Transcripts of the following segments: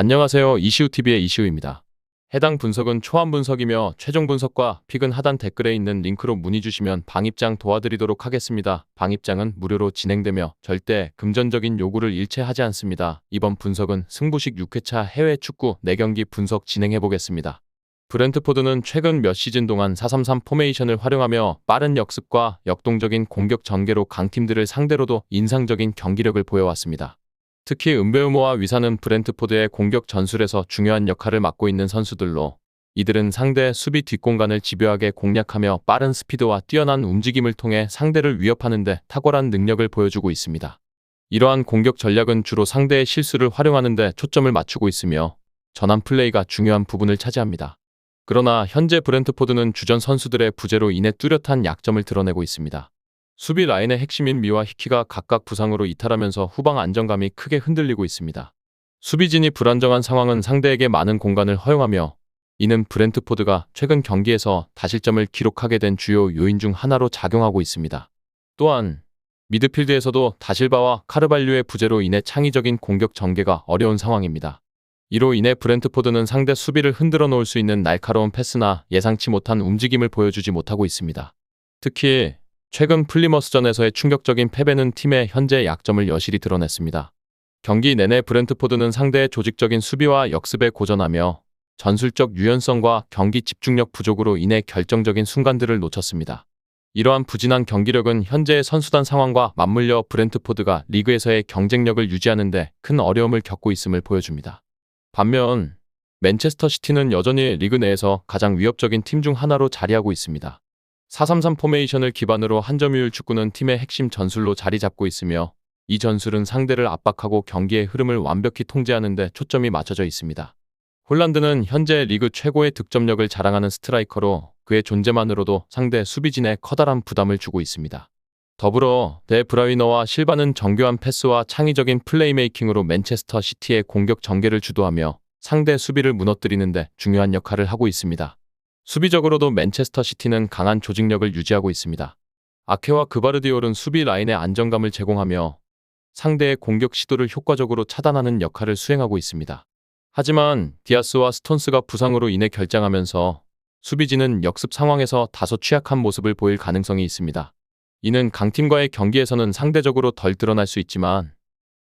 안녕하세요. 이시우TV의 이시우입니다. 해당 분석은 초안 분석이며 최종 분석과 픽은 하단 댓글에 있는 링크로 문의 주시면 방입장 도와드리도록 하겠습니다. 방입장은 무료로 진행되며 절대 금전적인 요구를 일체하지 않습니다. 이번 분석은 승부식 6회차 해외 축구 4경기 분석 진행해 보겠습니다. 브렌트포드는 최근 몇 시즌 동안 433 포메이션을 활용하며 빠른 역습과 역동적인 공격 전개로 강팀들을 상대로도 인상적인 경기력을 보여왔습니다. 특히 은베우모와 위사는 브렌트포드의 공격 전술에서 중요한 역할을 맡고 있는 선수들로 이들은 상대 수비 뒷공간을 집요하게 공략하며 빠른 스피드와 뛰어난 움직임을 통해 상대를 위협하는 데 탁월한 능력을 보여주고 있습니다. 이러한 공격 전략은 주로 상대의 실수를 활용하는 데 초점을 맞추고 있으며 전환 플레이가 중요한 부분을 차지합니다. 그러나 현재 브렌트포드는 주전 선수들의 부재로 인해 뚜렷한 약점을 드러내고 있습니다. 수비 라인의 핵심인 미와 히키가 각각 부상으로 이탈하면서 후방 안정감이 크게 흔들리고 있습니다. 수비진이 불안정한 상황은 상대에게 많은 공간을 허용하며 이는 브렌트포드가 최근 경기에서 다실점을 기록하게 된 주요 요인 중 하나로 작용하고 있습니다. 또한 미드필드에서도 다실바와 카르발류의 부재로 인해 창의적인 공격 전개가 어려운 상황입니다. 이로 인해 브렌트포드는 상대 수비를 흔들어 놓을 수 있는 날카로운 패스나 예상치 못한 움직임을 보여주지 못하고 있습니다. 특히 최근 플리머스전에서의 충격적인 패배는 팀의 현재 약점을 여실히 드러냈습니다. 경기 내내 브렌트포드는 상대의 조직적인 수비와 역습에 고전하며 전술적 유연성과 경기 집중력 부족으로 인해 결정적인 순간들을 놓쳤습니다. 이러한 부진한 경기력은 현재의 선수단 상황과 맞물려 브렌트포드가 리그에서의 경쟁력을 유지하는 데 큰 어려움을 겪고 있음을 보여줍니다. 반면 맨체스터 시티는 여전히 리그 내에서 가장 위협적인 팀 중 하나로 자리하고 있습니다. 433 포메이션을 기반으로 한 점유율 축구는 팀의 핵심 전술로 자리 잡고 있으며 이 전술은 상대를 압박하고 경기의 흐름을 완벽히 통제하는 데 초점이 맞춰져 있습니다. 홀란드는 현재 리그 최고의 득점력을 자랑하는 스트라이커로 그의 존재만으로도 상대 수비진에 커다란 부담을 주고 있습니다. 더불어 데 브라위너와 실바는 정교한 패스와 창의적인 플레이메이킹으로 맨체스터 시티의 공격 전개를 주도하며 상대 수비를 무너뜨리는데 중요한 역할을 하고 있습니다. 수비적으로도 맨체스터 시티는 강한 조직력을 유지하고 있습니다. 아케와 그바르디올은 수비 라인의 안정감을 제공하며 상대의 공격 시도를 효과적으로 차단하는 역할을 수행하고 있습니다. 하지만 디아스와 스톤스가 부상으로 인해 결장하면서 수비진은 역습 상황에서 다소 취약한 모습을 보일 가능성이 있습니다. 이는 강팀과의 경기에서는 상대적으로 덜 드러날 수 있지만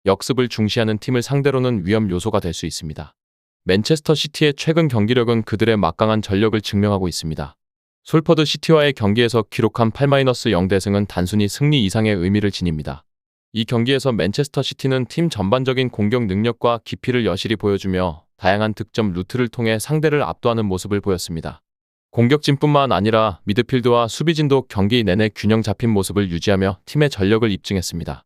역습을 중시하는 팀을 상대로는 위험 요소가 될 수 있습니다. 맨체스터 시티의 최근 경기력은 그들의 막강한 전력을 증명하고 있습니다. 솔퍼드 시티와의 경기에서 기록한 8-0 대승은 단순히 승리 이상의 의미를 지닙니다. 이 경기에서 맨체스터 시티는 팀 전반적인 공격 능력과 깊이를 여실히 보여주며 다양한 득점 루트를 통해 상대를 압도하는 모습을 보였습니다. 공격진뿐만 아니라 미드필드와 수비진도 경기 내내 균형 잡힌 모습을 유지하며 팀의 전력을 입증했습니다.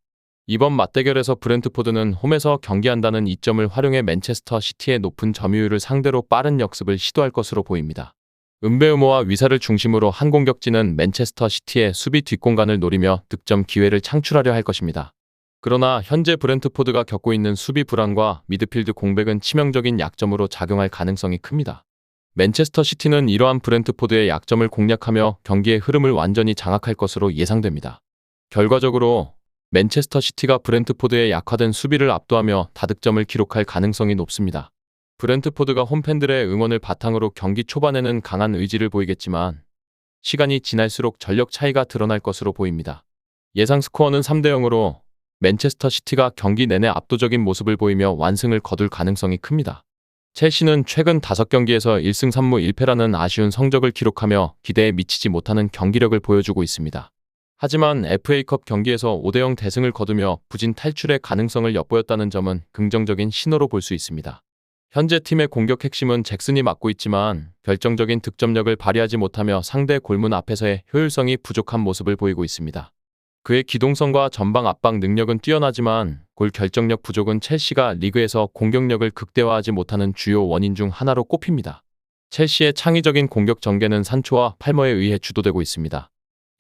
이번 맞대결에서 브렌트포드는 홈에서 경기한다는 이점을 활용해 맨체스터 시티의 높은 점유율을 상대로 빠른 역습을 시도할 것으로 보입니다. 은베우모와 위사를 중심으로 한 공격진은 맨체스터 시티의 수비 뒷공간을 노리며 득점 기회를 창출하려 할 것입니다. 그러나 현재 브렌트포드가 겪고 있는 수비 불안과 미드필드 공백은 치명적인 약점으로 작용할 가능성이 큽니다. 맨체스터 시티는 이러한 브렌트포드의 약점을 공략하며 경기의 흐름을 완전히 장악할 것으로 예상됩니다. 결과적으로 맨체스터 시티가 브렌트포드의 약화된 수비를 압도하며 다득점을 기록할 가능성이 높습니다. 브렌트포드가 홈팬들의 응원을 바탕으로 경기 초반에는 강한 의지를 보이겠지만 시간이 지날수록 전력 차이가 드러날 것으로 보입니다. 예상 스코어는 3대 0으로 맨체스터 시티가 경기 내내 압도적인 모습을 보이며 완승을 거둘 가능성이 큽니다. 첼시는 최근 5경기에서 1승 3무 1패라는 아쉬운 성적을 기록하며 기대에 미치지 못하는 경기력을 보여주고 있습니다. 하지만 FA컵 경기에서 5대0 대승을 거두며 부진 탈출의 가능성을 엿보였다는 점은 긍정적인 신호로 볼 수 있습니다. 현재 팀의 공격 핵심은 잭슨이 맡고 있지만 결정적인 득점력을 발휘하지 못하며 상대 골문 앞에서의 효율성이 부족한 모습을 보이고 있습니다. 그의 기동성과 전방 압박 능력은 뛰어나지만 골 결정력 부족은 첼시가 리그에서 공격력을 극대화하지 못하는 주요 원인 중 하나로 꼽힙니다. 첼시의 창의적인 공격 전개는 산초와 팔머에 의해 주도되고 있습니다.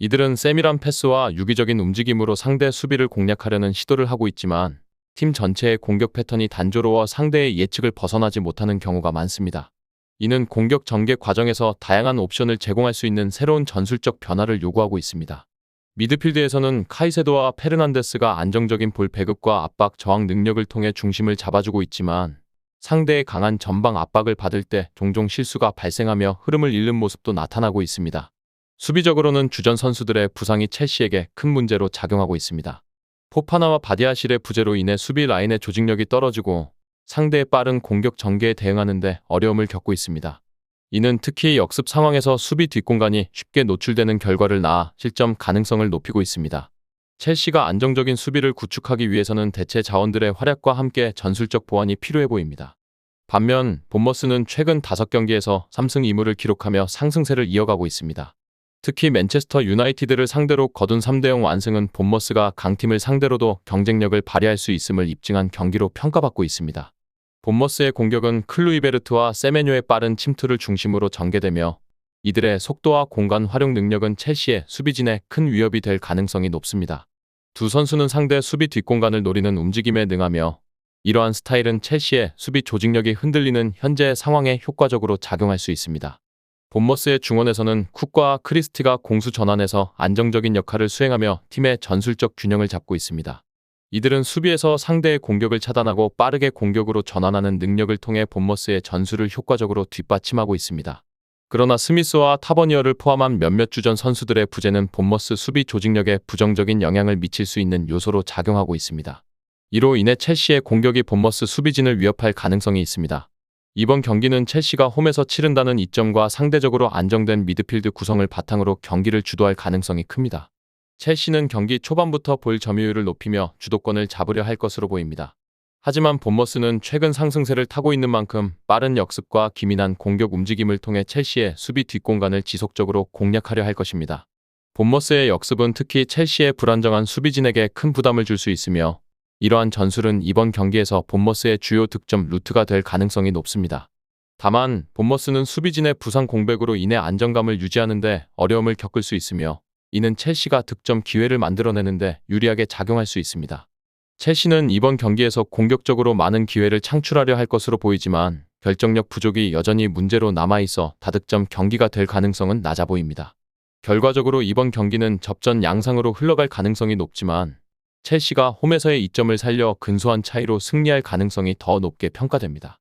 이들은 세밀한 패스와 유기적인 움직임으로 상대 수비를 공략하려는 시도를 하고 있지만 팀 전체의 공격 패턴이 단조로워 상대의 예측을 벗어나지 못하는 경우가 많습니다. 이는 공격 전개 과정에서 다양한 옵션을 제공할 수 있는 새로운 전술적 변화를 요구하고 있습니다. 미드필드에서는 카이세도와 페르난데스가 안정적인 볼 배급과 압박 저항 능력을 통해 중심을 잡아주고 있지만 상대의 강한 전방 압박을 받을 때 종종 실수가 발생하며 흐름을 잃는 모습도 나타나고 있습니다. 수비적으로는 주전 선수들의 부상이 첼시에게 큰 문제로 작용하고 있습니다. 포파나와 바디아실의 부재로 인해 수비 라인의 조직력이 떨어지고 상대의 빠른 공격 전개에 대응하는데 어려움을 겪고 있습니다. 이는 특히 역습 상황에서 수비 뒷공간이 쉽게 노출되는 결과를 낳아 실점 가능성을 높이고 있습니다. 첼시가 안정적인 수비를 구축하기 위해서는 대체 자원들의 활약과 함께 전술적 보완이 필요해 보입니다. 반면 본머스는 최근 5경기에서 3승 2무를 기록하며 상승세를 이어가고 있습니다. 특히 맨체스터 유나이티드를 상대로 거둔 3대0 완승은 본머스가 강팀을 상대로도 경쟁력을 발휘할 수 있음을 입증한 경기로 평가받고 있습니다. 본머스의 공격은 클루이베르트와 세메뇨의 빠른 침투를 중심으로 전개되며 이들의 속도와 공간 활용 능력은 첼시의 수비진에 큰 위협이 될 가능성이 높습니다. 두 선수는 상대 수비 뒷공간을 노리는 움직임에 능하며 이러한 스타일은 첼시의 수비 조직력이 흔들리는 현재 상황에 효과적으로 작용할 수 있습니다. 본머스의 중원에서는 쿡과 크리스티가 공수 전환에서 안정적인 역할을 수행하며 팀의 전술적 균형을 잡고 있습니다. 이들은 수비에서 상대의 공격을 차단하고 빠르게 공격으로 전환하는 능력을 통해 본머스의 전술을 효과적으로 뒷받침하고 있습니다. 그러나 스미스와 타버니어를 포함한 몇몇 주전 선수들의 부재는 본머스 수비 조직력에 부정적인 영향을 미칠 수 있는 요소로 작용하고 있습니다. 이로 인해 첼시의 공격이 본머스 수비진을 위협할 가능성이 있습니다. 이번 경기는 첼시가 홈에서 치른다는 이점과 상대적으로 안정된 미드필드 구성을 바탕으로 경기를 주도할 가능성이 큽니다. 첼시는 경기 초반부터 볼 점유율을 높이며 주도권을 잡으려 할 것으로 보입니다. 하지만 본머스는 최근 상승세를 타고 있는 만큼 빠른 역습과 기민한 공격 움직임을 통해 첼시의 수비 뒷공간을 지속적으로 공략하려 할 것입니다. 본머스의 역습은 특히 첼시의 불안정한 수비진에게 큰 부담을 줄 수 있으며 이러한 전술은 이번 경기에서 본머스의 주요 득점 루트가 될 가능성이 높습니다. 다만 본머스는 수비진의 부상 공백으로 인해 안정감을 유지하는데 어려움을 겪을 수 있으며 이는 첼시가 득점 기회를 만들어내는데 유리하게 작용할 수 있습니다. 첼시는 이번 경기에서 공격적으로 많은 기회를 창출하려 할 것으로 보이지만 결정력 부족이 여전히 문제로 남아있어 다득점 경기가 될 가능성은 낮아 보입니다. 결과적으로 이번 경기는 접전 양상으로 흘러갈 가능성이 높지만 첼시가 홈에서의 이점을 살려 근소한 차이로 승리할 가능성이 더 높게 평가됩니다.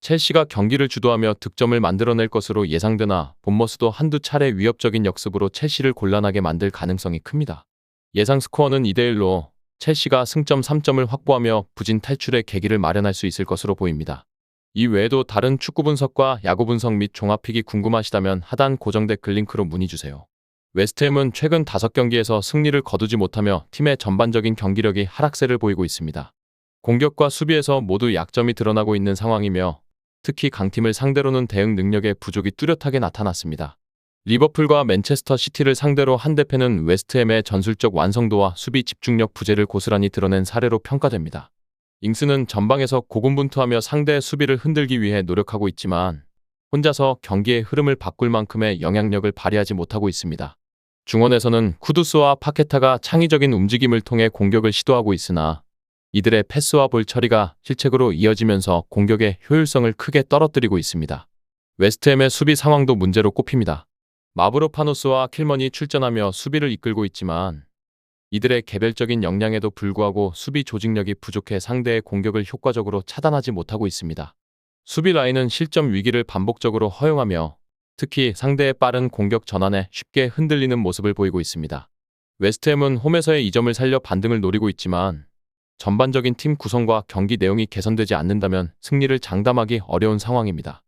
첼시가 경기를 주도하며 득점을 만들어낼 것으로 예상되나 본머스도 한두 차례 위협적인 역습으로 첼시를 곤란하게 만들 가능성이 큽니다. 예상 스코어는 2대1로 첼시가 승점 3점을 확보하며 부진 탈출의 계기를 마련할 수 있을 것으로 보입니다. 이 외에도 다른 축구 분석과 야구 분석 및 종합픽이 궁금하시다면 하단 고정 댓글 링크로 문의주세요. 웨스트햄은 최근 5경기에서 승리를 거두지 못하며 팀의 전반적인 경기력이 하락세를 보이고 있습니다. 공격과 수비에서 모두 약점이 드러나고 있는 상황이며 특히 강팀을 상대로는 대응 능력의 부족이 뚜렷하게 나타났습니다. 리버풀과 맨체스터 시티를 상대로 한 대패는 웨스트햄의 전술적 완성도와 수비 집중력 부재를 고스란히 드러낸 사례로 평가됩니다. 잉스는 전방에서 고군분투하며 상대의 수비를 흔들기 위해 노력하고 있지만 혼자서 경기의 흐름을 바꿀 만큼의 영향력을 발휘하지 못하고 있습니다. 중원에서는 쿠두스와 파케타가 창의적인 움직임을 통해 공격을 시도하고 있으나 이들의 패스와 볼 처리가 실책으로 이어지면서 공격의 효율성을 크게 떨어뜨리고 있습니다. 웨스트햄의 수비 상황도 문제로 꼽힙니다. 마브로파노스와 킬먼이 출전하며 수비를 이끌고 있지만 이들의 개별적인 역량에도 불구하고 수비 조직력이 부족해 상대의 공격을 효과적으로 차단하지 못하고 있습니다. 수비 라인은 실점 위기를 반복적으로 허용하며 특히 상대의 빠른 공격 전환에 쉽게 흔들리는 모습을 보이고 있습니다. 웨스트햄은 홈에서의 이점을 살려 반등을 노리고 있지만 전반적인 팀 구성과 경기 내용이 개선되지 않는다면 승리를 장담하기 어려운 상황입니다.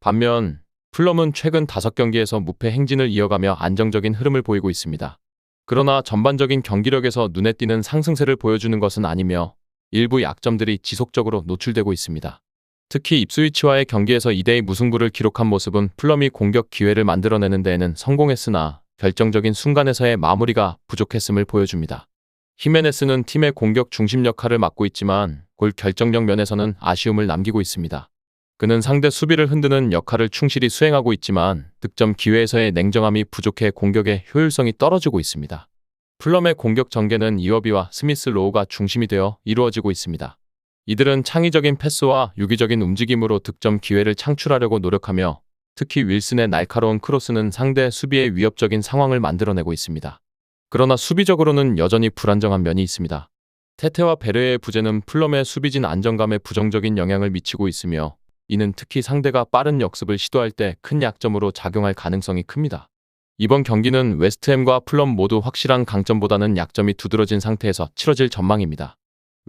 반면 플럼은 최근 5경기에서 무패 행진을 이어가며 안정적인 흐름을 보이고 있습니다. 그러나 전반적인 경기력에서 눈에 띄는 상승세를 보여주는 것은 아니며 일부 약점들이 지속적으로 노출되고 있습니다. 특히 입스위치와의 경기에서 2대2 무승부를 기록한 모습은 플럼이 공격 기회를 만들어내는 데에는 성공했으나 결정적인 순간에서의 마무리가 부족했음을 보여줍니다. 히메네스는 팀의 공격 중심 역할을 맡고 있지만 골 결정력 면에서는 아쉬움을 남기고 있습니다. 그는 상대 수비를 흔드는 역할을 충실히 수행하고 있지만 득점 기회에서의 냉정함이 부족해 공격의 효율성이 떨어지고 있습니다. 플럼의 공격 전개는 이어비와 스미스 로우가 중심이 되어 이루어지고 있습니다. 이들은 창의적인 패스와 유기적인 움직임으로 득점 기회를 창출하려고 노력하며 특히 윌슨의 날카로운 크로스는 상대 수비의 위협적인 상황을 만들어내고 있습니다. 그러나 수비적으로는 여전히 불안정한 면이 있습니다. 테테와 베르의 부재는 플럼의 수비진 안정감에 부정적인 영향을 미치고 있으며 이는 특히 상대가 빠른 역습을 시도할 때 큰 약점으로 작용할 가능성이 큽니다. 이번 경기는 웨스트햄과 플럼 모두 확실한 강점보다는 약점이 두드러진 상태에서 치러질 전망입니다.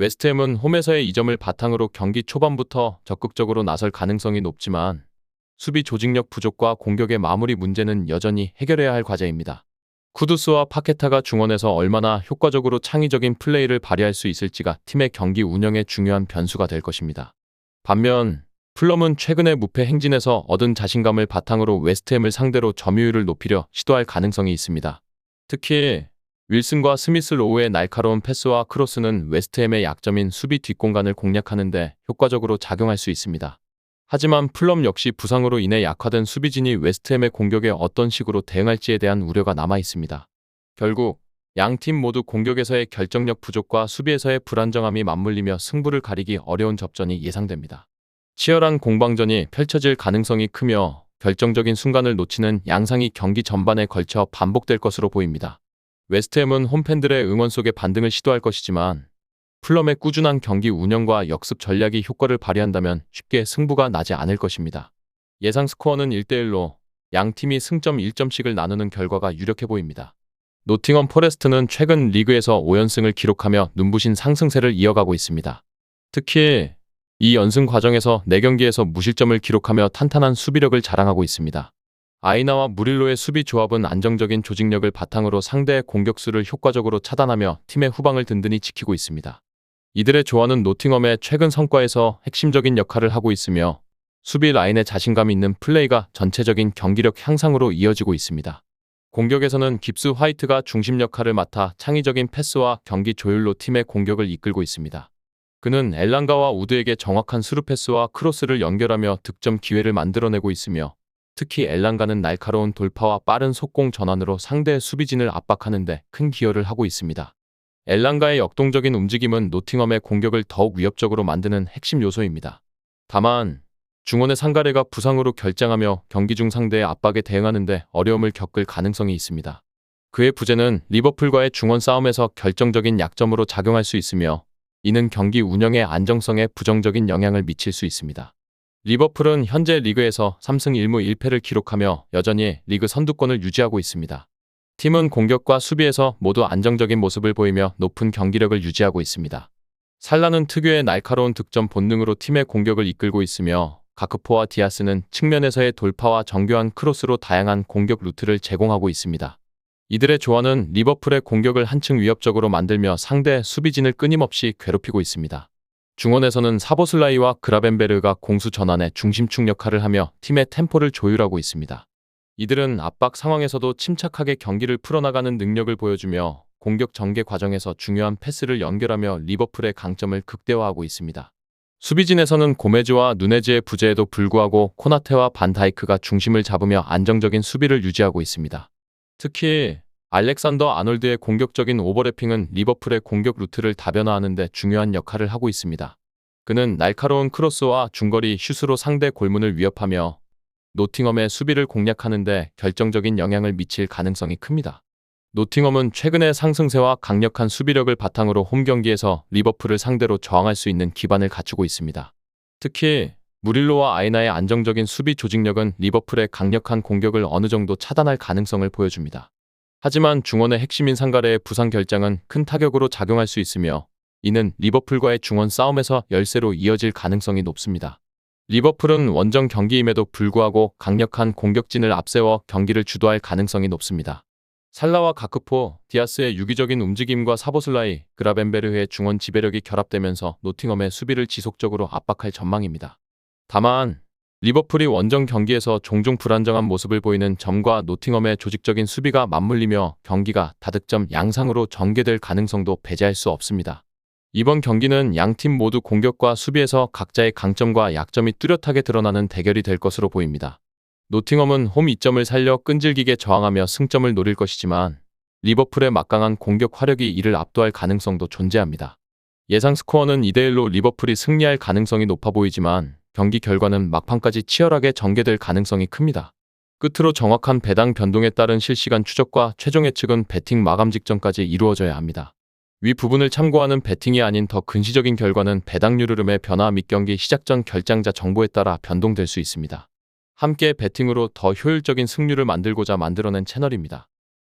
웨스트햄은 홈에서의 이점을 바탕으로 경기 초반부터 적극적으로 나설 가능성이 높지만 수비 조직력 부족과 공격의 마무리 문제는 여전히 해결해야 할 과제입니다. 쿠두스와 파케타가 중원에서 얼마나 효과적으로 창의적인 플레이를 발휘할 수 있을지가 팀의 경기 운영에 중요한 변수가 될 것입니다. 반면 플럼은 최근의 무패 행진에서 얻은 자신감을 바탕으로 웨스트햄을 상대로 점유율을 높이려 시도할 가능성이 있습니다. 특히 윌슨과 스미스 로우의 날카로운 패스와 크로스는 웨스트햄의 약점인 수비 뒷공간을 공략하는데 효과적으로 작용할 수 있습니다. 하지만 플럼 역시 부상으로 인해 약화된 수비진이 웨스트햄의 공격에 어떤 식으로 대응할지에 대한 우려가 남아 있습니다. 결국 양 팀 모두 공격에서의 결정력 부족과 수비에서의 불안정함이 맞물리며 승부를 가리기 어려운 접전이 예상됩니다. 치열한 공방전이 펼쳐질 가능성이 크며 결정적인 순간을 놓치는 양상이 경기 전반에 걸쳐 반복될 것으로 보입니다. 웨스트햄은 홈팬들의 응원 속에 반등을 시도할 것이지만 플럼의 꾸준한 경기 운영과 역습 전략이 효과를 발휘한다면 쉽게 승부가 나지 않을 것입니다. 예상 스코어는 1대1로 양 팀이 승점 1점씩을 나누는 결과가 유력해 보입니다. 노팅엄 포레스트는 최근 리그에서 5연승을 기록하며 눈부신 상승세를 이어가고 있습니다. 특히 이 연승 과정에서 4경기에서 무실점을 기록하며 탄탄한 수비력을 자랑하고 있습니다. 아이나와 무릴로의 수비 조합은 안정적인 조직력을 바탕으로 상대의 공격수를 효과적으로 차단하며 팀의 후방을 든든히 지키고 있습니다. 이들의 조화는 노팅엄의 최근 성과에서 핵심적인 역할을 하고 있으며 수비 라인에 자신감 있는 플레이가 전체적인 경기력 향상으로 이어지고 있습니다. 공격에서는 깁스 화이트가 중심 역할을 맡아 창의적인 패스와 경기 조율로 팀의 공격을 이끌고 있습니다. 그는 엘랑가와 우드에게 정확한 스루 패스와 크로스를 연결하며 득점 기회를 만들어내고 있으며 특히 엘랑가는 날카로운 돌파와 빠른 속공 전환으로 상대의 수비진을 압박하는 데 큰 기여를 하고 있습니다. 엘랑가의 역동적인 움직임은 노팅엄의 공격을 더욱 위협적으로 만드는 핵심 요소입니다. 다만 중원의 상가레가 부상으로 결장하며 경기 중 상대의 압박에 대응하는데 어려움을 겪을 가능성이 있습니다. 그의 부재는 리버풀과의 중원 싸움에서 결정적인 약점으로 작용할 수 있으며 이는 경기 운영의 안정성에 부정적인 영향을 미칠 수 있습니다. 리버풀은 현재 리그에서 3승 1무 1패를 기록하며 여전히 리그 선두권을 유지하고 있습니다. 팀은 공격과 수비에서 모두 안정적인 모습을 보이며 높은 경기력을 유지하고 있습니다. 살라는 특유의 날카로운 득점 본능으로 팀의 공격을 이끌고 있으며 가크포와 디아스는 측면에서의 돌파와 정교한 크로스로 다양한 공격 루트를 제공하고 있습니다. 이들의 조화는 리버풀의 공격을 한층 위협적으로 만들며 상대 수비진을 끊임없이 괴롭히고 있습니다. 중원에서는 사보슬라이와 그라벤베르가 공수 전환의 중심축 역할을 하며 팀의 템포를 조율하고 있습니다. 이들은 압박 상황에서도 침착하게 경기를 풀어나가는 능력을 보여주며 공격 전개 과정에서 중요한 패스를 연결하며 리버풀의 강점을 극대화하고 있습니다. 수비진에서는 고메즈와 누네즈의 부재에도 불구하고 코나테와 반다이크가 중심을 잡으며 안정적인 수비를 유지하고 있습니다. 특히 알렉산더 아놀드의 공격적인 오버래핑은 리버풀의 공격 루트를 다변화하는 데 중요한 역할을 하고 있습니다. 그는 날카로운 크로스와 중거리 슛으로 상대 골문을 위협하며 노팅엄의 수비를 공략하는 데 결정적인 영향을 미칠 가능성이 큽니다. 노팅엄은 최근의 상승세와 강력한 수비력을 바탕으로 홈 경기에서 리버풀을 상대로 저항할 수 있는 기반을 갖추고 있습니다. 특히 무릴로와 아이나의 안정적인 수비 조직력은 리버풀의 강력한 공격을 어느 정도 차단할 가능성을 보여줍니다. 하지만 중원의 핵심인 상가레의 부상 결장은 큰 타격으로 작용할 수 있으며 이는 리버풀과의 중원 싸움에서 열세로 이어질 가능성이 높습니다. 리버풀은 원정 경기임에도 불구하고 강력한 공격진을 앞세워 경기를 주도할 가능성이 높습니다. 살라와 가크포, 디아스의 유기적인 움직임과 사보슬라이, 그라벤베르의 중원 지배력이 결합되면서 노팅엄의 수비를 지속적으로 압박할 전망입니다. 다만 리버풀이 원정 경기에서 종종 불안정한 모습을 보이는 점과 노팅엄의 조직적인 수비가 맞물리며 경기가 다득점 양상으로 전개될 가능성도 배제할 수 없습니다. 이번 경기는 양 팀 모두 공격과 수비에서 각자의 강점과 약점이 뚜렷하게 드러나는 대결이 될 것으로 보입니다. 노팅엄은 홈 이점을 살려 끈질기게 저항하며 승점을 노릴 것이지만 리버풀의 막강한 공격 화력이 이를 압도할 가능성도 존재합니다. 예상 스코어는 2대1로 리버풀이 승리할 가능성이 높아 보이지만 경기 결과는 막판까지 치열하게 전개될 가능성이 큽니다. 끝으로 정확한 배당 변동에 따른 실시간 추적과 최종 예측은 배팅 마감 직전까지 이루어져야 합니다. 위 부분을 참고하는 베팅이 아닌 더 근시적인 결과는 배당률 흐름의 변화 및 경기 시작 전 결장자 정보에 따라 변동될 수 있습니다. 함께 베팅으로 더 효율적인 승률을 만들고자 만들어낸 채널입니다.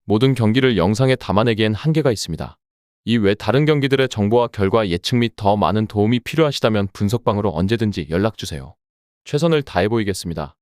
모든 경기를 영상에 담아내기엔 한계가 있습니다. 이 외 다른 경기들의 정보와 결과 예측 및 더 많은 도움이 필요하시다면 분석방으로 언제든지 연락주세요. 최선을 다해 보이겠습니다.